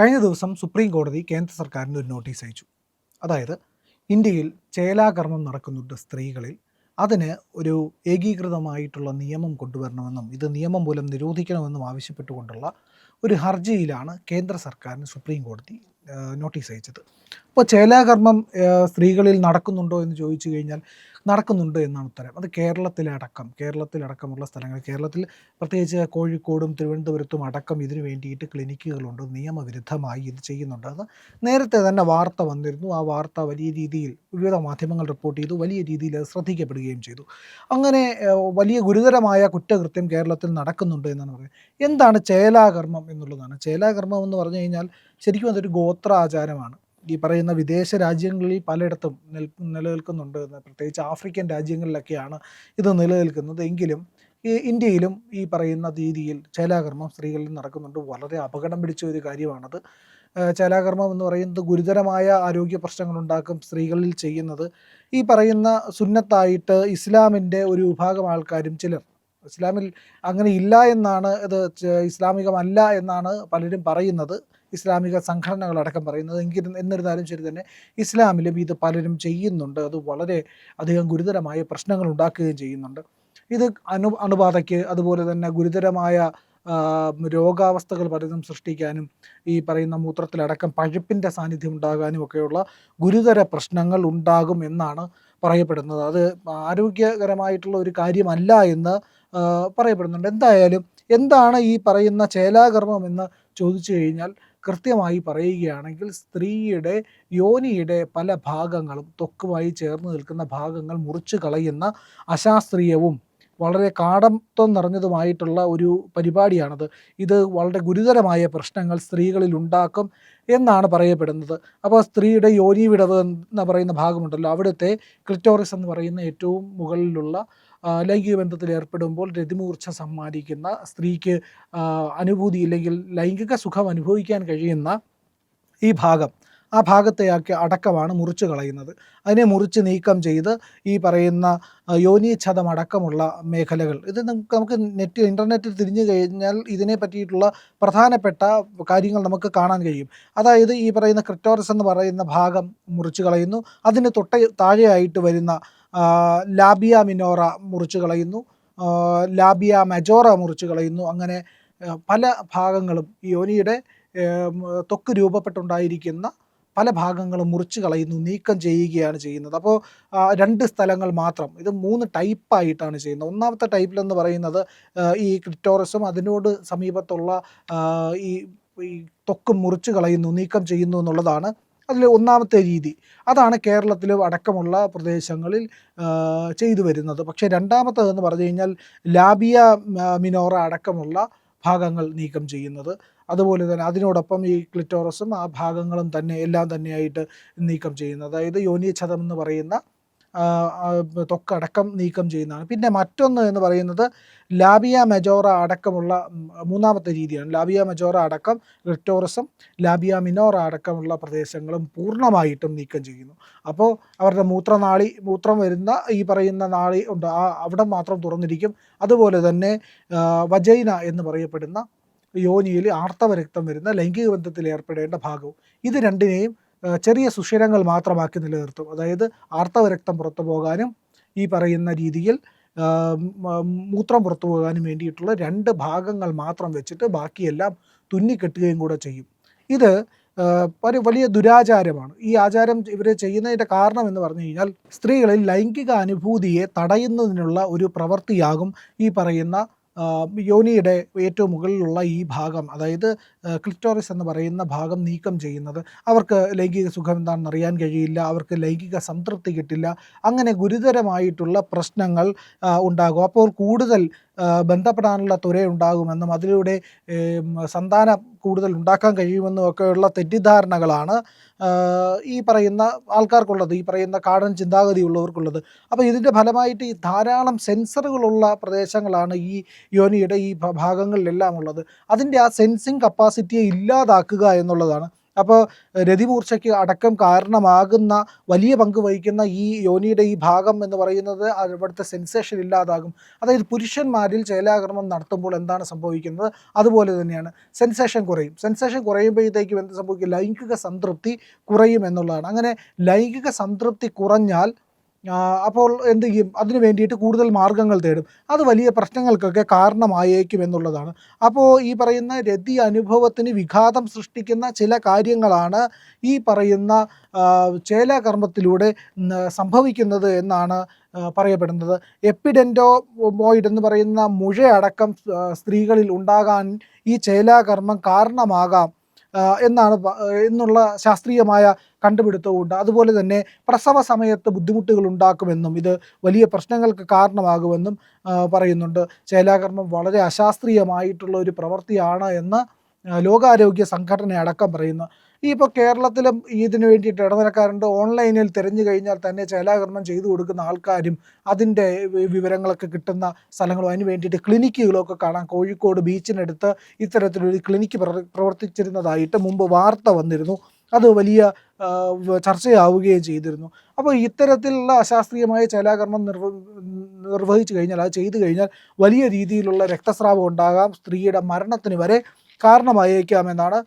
കഴിഞ്ഞ ദിവസം സുപ്രീം കോടതി കേന്ദ്ര സർക്കാരിന് ഒരു നോട്ടീസ് അയച്ചു. അതായത് ഇന്ത്യയിൽ ചേലാകർമ്മം നടക്കുന്നുണ്ട് സ്ത്രീകളിൽ. അതിന് ഒരു ഏകീകൃതമായിട്ടുള്ള നിയമം കൊണ്ടുവരണമെന്നും ഇത് നിയമം മൂലം നിരോധിക്കണമെന്നും ആവശ്യപ്പെട്ടുകൊണ്ടുള്ള ഒരു ഹർജിയിലാണ് കേന്ദ്ര സർക്കാരിന് സുപ്രീം കോടതി നോട്ടീസ് അയച്ചത്. അപ്പോൾ ചേലാകർമ്മം സ്ത്രീകളിൽ നടക്കുന്നുണ്ടോ എന്ന് ചോദിച്ചു കഴിഞ്ഞാൽ നടക്കുന്നുണ്ട് എന്നാണ് ഉത്തരം. അത് കേരളത്തിലടക്കം കേരളത്തിലടക്കമുള്ള സ്ഥലങ്ങൾ കേരളത്തിൽ പ്രത്യേകിച്ച് കോഴിക്കോടും തിരുവനന്തപുരത്തും അടക്കം ഇതിനു വേണ്ടിയിട്ട് ക്ലിനിക്കുകളുണ്ട് നിയമവിരുദ്ധമായി ഇത് ചെയ്യുന്നുണ്ട്. അത് നേരത്തെ തന്നെ വാർത്ത വന്നിരുന്നു. ആ വാർത്ത വലിയ രീതിയിൽ വിവിധ മാധ്യമങ്ങൾ റിപ്പോർട്ട് ചെയ്തു വലിയ രീതിയിൽ അത് ശ്രദ്ധിക്കപ്പെടുകയും ചെയ്തു. അങ്ങനെ വലിയ ഗുരുതരമായ കുറ്റകൃത്യം കേരളത്തിൽ നടക്കുന്നുണ്ട് എന്നാണ് പറയുന്നത്. എന്താണ് ചേലാകർമ്മം എന്നുള്ളതാണ്. ചേലാകർമ്മം എന്ന് പറഞ്ഞു കഴിഞ്ഞാൽ ശരിക്കും അതൊരു ഗോത്ര ആചാരമാണ് ഈ പറയുന്ന വിദേശ രാജ്യങ്ങളിൽ പലയിടത്തും നിൽ നിലനിൽക്കുന്നുണ്ട് പ്രത്യേകിച്ച് ആഫ്രിക്കൻ രാജ്യങ്ങളിലൊക്കെയാണ് ഇത് നിലനിൽക്കുന്നത്. എങ്കിലും ഈ ഇന്ത്യയിലും ഈ പറയുന്ന രീതിയിൽ ചേലാകർമ്മം സ്ത്രീകളിൽ നടക്കുന്നുണ്ട്. വളരെ അപകടം പിടിച്ച ഒരു കാര്യമാണത്. ചേലാകർമ്മം എന്ന് പറയുന്നത് ഗുരുതരമായ ആരോഗ്യ പ്രശ്നങ്ങൾ ഉണ്ടാക്കും സ്ത്രീകളിൽ ചെയ്യുന്നത്. ഈ പറയുന്ന സുന്നത്തായിട്ട് ഇസ്ലാമിന്റെ ഒരു വിഭാഗം ആൾക്കാരും ചിലർ ഇസ്ലാമിൽ അങ്ങനെ ഇല്ല എന്നാണ് ഇത് ഇസ്ലാമികമല്ല എന്നാണ് പലരും പറയുന്നത്. ഇസ്ലാമിക സംഘടനകളടക്കം പറയുന്നത്. എങ്കിലും എന്നിരുന്നാലും ശരി തന്നെ ഇസ്ലാമിലും ഇത് പലരും ചെയ്യുന്നുണ്ട്. അത് വളരെ അധികം ഗുരുതരമായ പ്രശ്നങ്ങൾ ഉണ്ടാക്കുകയും ചെയ്യുന്നുണ്ട്. ഇത് അനു അണുബാധയ്ക്ക് അതുപോലെ തന്നെ ഗുരുതരമായ രോഗാവസ്ഥകൾ പലതും സൃഷ്ടിക്കാനും ഈ പറയുന്ന മൂത്രത്തിലടക്കം പഴുപ്പിന്റെ സാന്നിധ്യം ഉണ്ടാകാനും ഒക്കെയുള്ള ഗുരുതര പ്രശ്നങ്ങൾ ഉണ്ടാകും എന്നാണ് പറയപ്പെടുന്നത്. അത് ആരോഗ്യകരമായിട്ടുള്ള ഒരു കാര്യമല്ല എന്ന് പറയപ്പെടുന്നുണ്ട്. എന്തായാലും എന്താണ് ഈ പറയുന്ന ചേലാകർമ്മം എന്ന് ചോദിച്ചു കഴിഞ്ഞാൽ കൃത്യമായി പറയുകയാണെങ്കിൽ സ്ത്രീയുടെ യോനിയുടെ പല ഭാഗങ്ങളും തൊക്കുമായി ചേർന്ന് നിൽക്കുന്ന ഭാഗങ്ങൾ മുറിച്ചു കളയുന്ന അശാസ്ത്രീയവും വളരെ കാടത്വം നിറഞ്ഞതുമായിട്ടുള്ള ഒരു പരിപാടിയാണത്. ഇത് വളരെ ഗുരുതരമായ പ്രശ്നങ്ങൾ സ്ത്രീകളിൽ ഉണ്ടാക്കും എന്നാണ് പറയപ്പെടുന്നത്. അപ്പോൾ സ്ത്രീയുടെ യോനി വിടവ് എന്ന് പറയുന്ന ഭാഗമുണ്ടല്ലോ. അവിടുത്തെ ക്ലിറ്റോറിസ് എന്ന് പറയുന്ന ഏറ്റവും മുകളിലുള്ള ലൈംഗിക ബന്ധത്തിൽ ഏർപ്പെടുമ്പോൾ രതിമൂർച്ച സമ്മാനിക്കുന്ന സ്ത്രീക്ക് അനുഭൂതി ഇല്ലെങ്കിൽ ലൈംഗിക സുഖം അനുഭവിക്കാൻ കഴിയുന്ന ഈ ഭാഗം. ആ ഭാഗത്തെയാക്കി അടക്കമാണ് മുറിച്ച് കളയുന്നത്. അതിനെ മുറിച്ച് നീക്കം ചെയ്ത് ഈ പറയുന്ന യോനി യോനീച്ഛതം അടക്കമുള്ള മേഖലകൾ. ഇത് നമുക്ക് നെറ്റ് ഇന്റർനെറ്റിൽ തിരിഞ്ഞു കഴിഞ്ഞാൽ ഇതിനെ പറ്റിയിട്ടുള്ള പ്രധാനപ്പെട്ട കാര്യങ്ങൾ നമുക്ക് കാണാൻ കഴിയും. അതായത് ഈ പറയുന്ന ക്രിറ്റോറസ് എന്ന് പറയുന്ന ഭാഗം മുറിച്ച് കളയുന്നു. അതിന് തൊട്ട താഴെയായിട്ട് വരുന്ന ലാബിയ മിനോറ മുറിച്ച് കളയുന്നു. ലാബിയ മജോറ മുറിച്ച് കളയുന്നു. അങ്ങനെ പല ഭാഗങ്ങളും യോനിയുടെ തൊക്ക് രൂപപ്പെട്ടുണ്ടായിരിക്കുന്ന പല ഭാഗങ്ങളും മുറിച്ച് കളയുന്നു നീക്കം ചെയ്യുകയാണ് ചെയ്യുന്നത്. അപ്പോൾ രണ്ട് സ്ഥലങ്ങൾ മാത്രം. ഇത് മൂന്ന് ടൈപ്പായിട്ടാണ് ചെയ്യുന്നത്. ഒന്നാമത്തെ ടൈപ്പിലെന്ന് പറയുന്നത് ഈ ക്രിറ്റോറസും അതിനോട് സമീപത്തുള്ള ഈ ഈ തൊക്ക് മുറിച്ച് കളയുന്നു നീക്കം ചെയ്യുന്നു എന്നുള്ളതാണ് അതിൽ ഒന്നാമത്തെ രീതി. അതാണ് കേരളത്തിലും അടക്കമുള്ള പ്രദേശങ്ങളിൽ ചെയ്തു വരുന്നത്. പക്ഷേ രണ്ടാമത്തതെന്ന് പറഞ്ഞു കഴിഞ്ഞാൽ ലാബിയ മിനോറ അടക്കമുള്ള ഭാഗങ്ങൾ നീക്കം ചെയ്യുന്നത്. അതുപോലെ തന്നെ അതിനോടൊപ്പം ഈ ക്ലിറ്റോറസും ആ ഭാഗങ്ങളും തന്നെ എല്ലാം തന്നെയായിട്ട് നീക്കം ചെയ്യുന്നത്. അതായത് യോനിച്ഛതം എന്ന് പറയുന്ന ആ, നീക്കം ചെയ്യുന്നതാണ്. പിന്നെ മറ്റൊന്ന് എന്ന് പറയുന്നത് ലാബിയ മെജോറ അടക്കമുള്ള മൂന്നാമത്തെ രീതിയാണ്. ലാബിയ മെജോറ അടക്കം ക്ലിറ്റോറസും ലാബിയ മിനോറ അടക്കമുള്ള പ്രദേശങ്ങളും പൂർണമായിട്ടും നീക്കം ചെയ്യുന്നു. അപ്പോൾ അവരുടെ മൂത്രനാളി മൂത്രം വരുന്ന ഈ പറയുന്ന നാളി ഉണ്ട്. ആ അവിടെ മാത്രം തുറന്നിരിക്കും. അതുപോലെ തന്നെ വജൈന എന്ന് പറയപ്പെടുന്ന യോനിയിൽ ആർത്തവരക്തം വരുന്ന ലൈംഗിക ബന്ധത്തിൽ ഏർപ്പെടേണ്ട ഭാഗവും ഇത് രണ്ടിനെയും ചെറിയ സുഷിരങ്ങൾ മാത്രമാക്കി നിലനിർത്തും. അതായത് ആർത്തവരക്തം പുറത്തു പോകാനും ഈ പറയുന്ന രീതിയിൽ മൂത്രം പുറത്തു പോകാനും വേണ്ടിയിട്ടുള്ള രണ്ട് ഭാഗങ്ങൾ മാത്രം വെച്ചിട്ട് ബാക്കിയെല്ലാം തുന്നിക്കെട്ടുകയും കൂടെ ചെയ്യും. ഇത് വലിയ ദുരാചാരമാണ്. ഈ ആചാരം ഇവർ ചെയ്യുന്നതിന്റെ കാരണം എന്ന് പറഞ്ഞു കഴിഞ്ഞാൽ സ്ത്രീകളിൽ ലൈംഗിക അനുഭൂതിയെ തടയുന്നതിനുള്ള ഒരു പ്രവൃത്തിയാകും ഈ പറയുന്ന യോനിയുടെ ഏറ്റവും മുകളിലുള്ള ഈ ഭാഗം അതായത് ക്ലിറ്റോറിസ് എന്ന് പറയുന്ന ഭാഗം നീക്കം ചെയ്യുന്നത്. അവർക്ക് ലൈംഗിക സുഖം എന്താണെന്ന് അറിയാൻ കഴിയില്ല അവർക്ക് ലൈംഗിക സംതൃപ്തി കിട്ടില്ല അങ്ങനെ ഗുരുതരമായിട്ടുള്ള പ്രശ്നങ്ങൾ ഉണ്ടാകും. അപ്പോൾ കൂടുതൽ ബന്ധപ്പെടാനുള്ള തുര ഉണ്ടാകുമെന്നും അതിലൂടെ സന്താന കൂടുതൽ ഉണ്ടാക്കാൻ കഴിയുമെന്നും ഒക്കെയുള്ള തെറ്റിദ്ധാരണകളാണ് ഈ പറയുന്ന ആൾക്കാർക്കുള്ളത് ഈ പറയുന്ന കാടൻ ചിന്താഗതിയുള്ളവർക്കുള്ളത്. അപ്പോൾ ഇതിന്റെ ഫലമായിട്ട് ഈ ധാരാളം സെൻസറുകളുള്ള പ്രദേശങ്ങളാണ് ഈ യോനിയുടെ ഈ ഭാഗങ്ങളിലെല്ലാം ഉള്ളത്. അതിന്റെ ആ സെൻസിങ് കപ്പാസിറ്റിയെ ഇല്ലാതാക്കുക എന്നുള്ളതാണ്. അപ്പോൾ രതിമൂർച്ചയ്ക്ക് അടക്കം കാരണമാകുന്ന വലിയ പങ്ക് വഹിക്കുന്ന ഈ യോനിയുടെ ഈ ഭാഗം എന്ന് പറയുന്നത് അവിടുത്തെ സെൻസേഷൻ ഇല്ലാതാകും. അതായത് പുരുഷന്മാരിൽ ചേലാകർമ്മം നടത്തുമ്പോൾ എന്താണ് സംഭവിക്കുന്നത്? അതുപോലെ തന്നെയാണ്. സെൻസേഷൻ കുറയും. സെൻസേഷൻ കുറയുമ്പോഴത്തേക്കും എന്ത് സംഭവിക്കും? ലൈംഗിക സംതൃപ്തി കുറയും എന്നുള്ളതാണ്. അങ്ങനെ ലൈംഗിക സംതൃപ്തി കുറഞ്ഞാൽ അപ്പോൾ എന്ത് ചെയ്യും? അതിന് വേണ്ടിയിട്ട് കൂടുതൽ മാർഗങ്ങൾ തേടും. അത് വലിയ പ്രശ്നങ്ങൾക്കൊക്കെ കാരണമായേക്കും എന്നുള്ളതാണ്. അപ്പോൾ ഈ പറയുന്ന രതി അനുഭവത്തിന് വിഘാതം സൃഷ്ടിക്കുന്ന ചില കാര്യങ്ങളാണ് ഈ പറയുന്ന ചേലാകർമ്മത്തിലൂടെ സംഭവിക്കുന്നത് എന്നാണ് പറയപ്പെടുന്നത്. എപ്പിഡന്റോ മോയിഡ് എന്ന് പറയുന്ന മുഴയടക്കം സ്ത്രീകളിൽ ഉണ്ടാകാൻ ഈ ചേലാകർമ്മം കാരണമാകാം. എന്നാണ് എന്നുള്ള ശാസ്ത്രീയമായ കണ്ടുപിടുത്തവുമുണ്ട് അതുപോലെ തന്നെ പ്രസവ സമയത്ത് ബുദ്ധിമുട്ടുകൾ ഉണ്ടാക്കുമെന്നും ഇത് വലിയ പ്രശ്നങ്ങൾക്ക് കാരണമാകുമെന്നും പറയുന്നുണ്ട്. ചേലാകർമ്മം വളരെ അശാസ്ത്രീയമായിട്ടുള്ള ഒരു പ്രവൃത്തിയാണ് എന്ന് ലോകാരോഗ്യ സംഘടന അടക്കം പറയുന്നു. ഈ ഇപ്പോൾ കേരളത്തിലും ഇതിനു വേണ്ടിയിട്ട് ഇടനിലക്കാരുണ്ട്. ഓൺലൈനിൽ തിരഞ്ഞു കഴിഞ്ഞാൽ തന്നെ ചേലാകരണം ചെയ്തു കൊടുക്കുന്ന ആൾക്കാരും അതിന്റെ വിവരങ്ങളൊക്കെ കിട്ടുന്ന സ്ഥലങ്ങളും അതിന് വേണ്ടിയിട്ട് ക്ലിനിക്കുകളും ഒക്കെ കാണാം. കോഴിക്കോട് ബീച്ചിനടുത്ത് ഇത്തരത്തിലൊരു ക്ലിനിക്ക് പ്രവർത്തിച്ചിരുന്നതായിട്ട് മുമ്പ് വാർത്ത വന്നിരുന്നു. അത് വലിയ ചർച്ചയാവുകയും ചെയ്തിരുന്നു. അപ്പോൾ ഇത്തരത്തിലുള്ള അശാസ്ത്രീയമായ ചേലാകർമ്മം നിർവ നിർവഹിച്ചു കഴിഞ്ഞാൽ അത് ചെയ്തു കഴിഞ്ഞാൽ വലിയ രീതിയിലുള്ള രക്തസ്രാവം ഉണ്ടാകാം. സ്ത്രീയുടെ മരണത്തിന് വരെ കാരണമായേക്കാമെന്നാണ്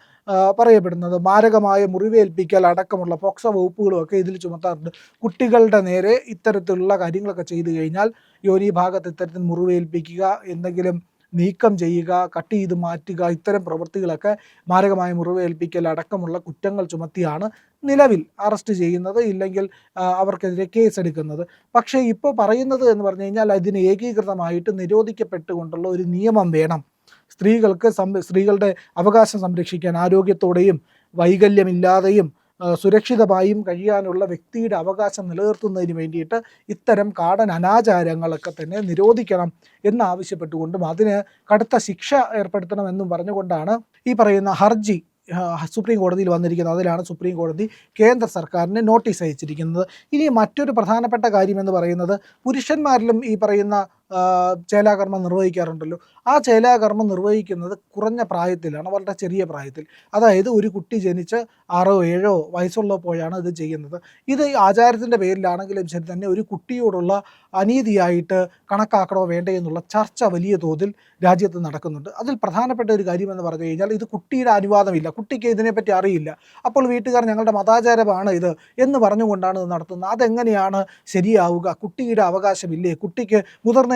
പറയപ്പെടുന്നത്. മാരകമായ മുറിവേൽപ്പിക്കൽ അടക്കമുള്ള പോക്സോ വകുപ്പുകളും ഒക്കെ ഇതിൽ ചുമത്താറുണ്ട്. കുട്ടികളുടെ നേരെ ഇത്തരത്തിലുള്ള കാര്യങ്ങളൊക്കെ ചെയ്തു കഴിഞ്ഞാൽ യോനി ഭാഗത്ത് ഇത്തരത്തിൽ മുറിവേൽപ്പിക്കുക എന്തെങ്കിലും നീക്കം ചെയ്യുക കട്ട് ചെയ്ത് മാറ്റുക ഇത്തരം പ്രവൃത്തികളൊക്കെ മാരകമായ മുറിവേൽപ്പിക്കൽ അടക്കമുള്ള കുറ്റങ്ങൾ ചുമത്തിയാണ് നിലവിൽ അറസ്റ്റ് ചെയ്യുന്നത് ഇല്ലെങ്കിൽ അവർക്കെതിരെ കേസ് എടുക്കുന്നത് പക്ഷേ ഇപ്പോൾ പറയുന്നത് എന്ന് പറഞ്ഞു കഴിഞ്ഞാൽ അതിന് ഏകീകൃതമായിട്ട് നിരോധിക്കപ്പെട്ടുകൊണ്ടുള്ള ഒരു നിയമം വേണം. സ്ത്രീകൾക്ക് സ്ത്രീകളുടെ അവകാശം സംരക്ഷിക്കാൻ ആരോഗ്യത്തോടെയും വൈകല്യമില്ലാതെയും സുരക്ഷിതമായും കഴിയാനുള്ള വ്യക്തിയുടെ അവകാശം നിലനിർത്തുന്നതിന് വേണ്ടിയിട്ട് ഇത്തരം കാടൻ അനാചാരങ്ങളൊക്കെ തന്നെ നിരോധിക്കണം എന്നാവശ്യപ്പെട്ടുകൊണ്ടും അതിന് കടുത്ത ശിക്ഷ ഏർപ്പെടുത്തണം ഏർപ്പെടുത്തണമെന്നും പറഞ്ഞുകൊണ്ടാണ് ഈ പറയുന്ന ഹർജി സുപ്രീം കോടതിയിൽ വന്നിരിക്കുന്നത്. അതിലാണ് സുപ്രീം കോടതി കേന്ദ്ര സർക്കാരിന് നോട്ടീസ് അയച്ചിരിക്കുന്നത്. ഇനി മറ്റൊരു പ്രധാനപ്പെട്ട കാര്യം എന്ന് പറയുന്നത് പുരുഷന്മാരിലും ഈ പറയുന്ന ചേലാകർമ്മം നിർവഹിക്കാറുണ്ടല്ലോ. ആ ചേലാകർമ്മം നിർവഹിക്കുന്നത് കുറഞ്ഞ പ്രായത്തിലാണ് വളരെ ചെറിയ പ്രായത്തിൽ. അതായത് ഒരു കുട്ടി ജനിച്ച് ആറോ ഏഴോ വയസ്സുള്ളപ്പോഴാണ് ഇത് ചെയ്യുന്നത്. ഇത് ആചാരത്തിന്റെ പേരിലാണെങ്കിലും ശരി തന്നെ ഒരു കുട്ടിയോടുള്ള അനീതിയായിട്ട് കണക്കാക്കണോ വേണ്ടേ എന്നുള്ള ചർച്ച വലിയ തോതിൽ രാജ്യത്ത് നടക്കുന്നുണ്ട്. അതിൽ പ്രധാനപ്പെട്ട ഒരു കാര്യമെന്ന് പറഞ്ഞു കഴിഞ്ഞാൽ ഇത് കുട്ടിയുടെ അനുവാദമില്ല. കുട്ടിക്ക് ഇതിനെപ്പറ്റി അറിയില്ല. അപ്പോൾ വീട്ടുകാർ ഞങ്ങളുടെ മതാചാരമാണ് ഇത് എന്ന് പറഞ്ഞുകൊണ്ടാണ് ഇത് നടത്തുന്നത്. അതെങ്ങനെയാണ് ശരിയാവുക? കുട്ടിയുടെ അവകാശമില്ലേ? കുട്ടിക്ക്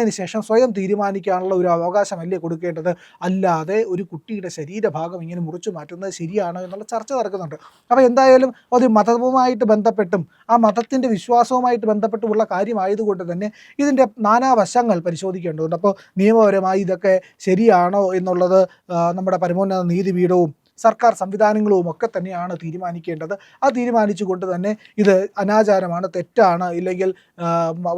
മുതിർന്നതിന് ശേഷം സ്വയം തീരുമാനിക്കാനുള്ള ഒരു അവകാശമല്ലേ കൊടുക്കേണ്ടത്? അല്ലാതെ ഒരു കുട്ടിയുടെ ശരീരഭാഗം ഇങ്ങനെ മുറിച്ചു മാറ്റുന്നത് ശരിയാണോ എന്നുള്ള ചർച്ച നടക്കുന്നുണ്ട്. അപ്പോൾ എന്തായാലും അത് മതവുമായിട്ട് ബന്ധപ്പെട്ടും ആ മതത്തിന്റെ വിശ്വാസവുമായിട്ട് ബന്ധപ്പെട്ടുമുള്ള കാര്യമായതുകൊണ്ട് തന്നെ ഇതിന്റെ നാനാവശങ്ങൾ പരിശോധിക്കേണ്ടതുണ്ട്. അപ്പോൾ നിയമപരമായി ഇതൊക്കെ ശരിയാണോ എന്നുള്ളത് നമ്മുടെ പരമോന്നത നീതിപീഠവും സർക്കാർ സംവിധാനങ്ങളും ഒക്കെ തന്നെയാണ് തീരുമാനിക്കേണ്ടത്. ആ തീരുമാനിച്ചുകൊണ്ട് തന്നെ ഇത് അനാചാരമാണ് തെറ്റാണ് ഇല്ലെങ്കിൽ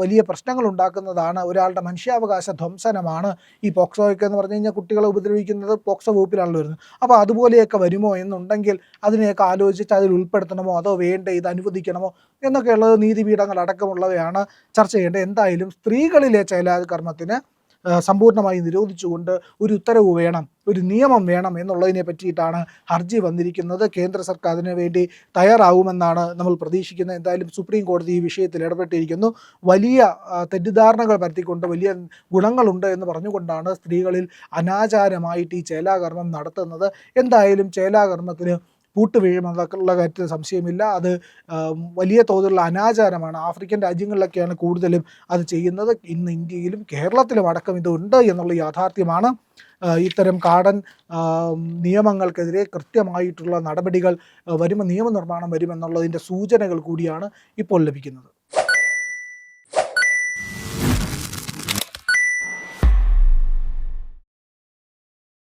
വലിയ പ്രശ്നങ്ങൾ ഉണ്ടാക്കുന്നതാണ് ഒരാളുടെ മനുഷ്യാവകാശ ധ്വംസനമാണ് ഈ പോക്സോയൊക്കെ എന്ന് പറഞ്ഞു കഴിഞ്ഞാൽ കുട്ടികളെ ഉപദ്രവിക്കുന്നത് പോക്സോ വകുപ്പിലാണല്ലോ വരുന്നത്. അപ്പോൾ അതുപോലെയൊക്കെ വരുമോ എന്നുണ്ടെങ്കിൽ അതിനെയൊക്കെ ആലോചിച്ച് അതിൽ ഉൾപ്പെടുത്തണമോ അതോ വേണ്ട ഇത് അനുവദിക്കണമോ എന്നൊക്കെയുള്ളത് നീതിപീഠങ്ങൾ അടക്കമുള്ളവയാണ് ചർച്ച ചെയ്യേണ്ടത്. എന്തായാലും സ്ത്രീകളിലെ ചേലാകർമ്മത്തിന് സമ്പൂർണമായി നിരോധിച്ചുകൊണ്ട് ഒരു ഉത്തരവ് വേണം ഒരു നിയമം വേണം എന്നുള്ളതിനെ പറ്റിയിട്ടാണ് ഹർജി വന്നിരിക്കുന്നത്. കേന്ദ്ര സർക്കാർ അതിനു വേണ്ടി തയ്യാറാവുമെന്നാണ് നമ്മൾ പ്രതീക്ഷിക്കുന്നത്. എന്തായാലും സുപ്രീം കോടതി ഈ വിഷയത്തിൽ ഇടപെട്ടിരിക്കുന്നു. വലിയ തെറ്റിദ്ധാരണകൾ പരത്തിക്കൊണ്ട് വലിയ ഗുണങ്ങളുണ്ട് എന്ന് പറഞ്ഞുകൊണ്ടാണ് സ്ത്രീകളിൽ അനാചാരമായിട്ട് ഈ ചേലാകർമ്മം നടത്തുന്നത്. എന്തായാലും ചേലാകർമ്മത്തിന് പൂട്ടുവീഴുമെന്നുള്ള കാര്യത്തിൽ സംശയമില്ല. അത് വലിയ തോതിലുള്ള അനാചാരമാണ്. ആഫ്രിക്കൻ രാജ്യങ്ങളിലൊക്കെയാണ് കൂടുതലും അത് ചെയ്യുന്നത്. ഇന്ന് ഇന്ത്യയിലും കേരളത്തിലും അടക്കം ഇതുണ്ട് എന്നുള്ള യാഥാർത്ഥ്യമാണ്. ഇത്തരം കാടൻ നിയമങ്ങൾക്കെതിരെ കൃത്യമായിട്ടുള്ള നടപടികൾ വരുമ്പോൾ നിയമനിർമ്മാണം വരുമെന്നുള്ളതിന്റെ സൂചനകൾ കൂടിയാണ് ഇപ്പോൾ ലഭിക്കുന്നത്.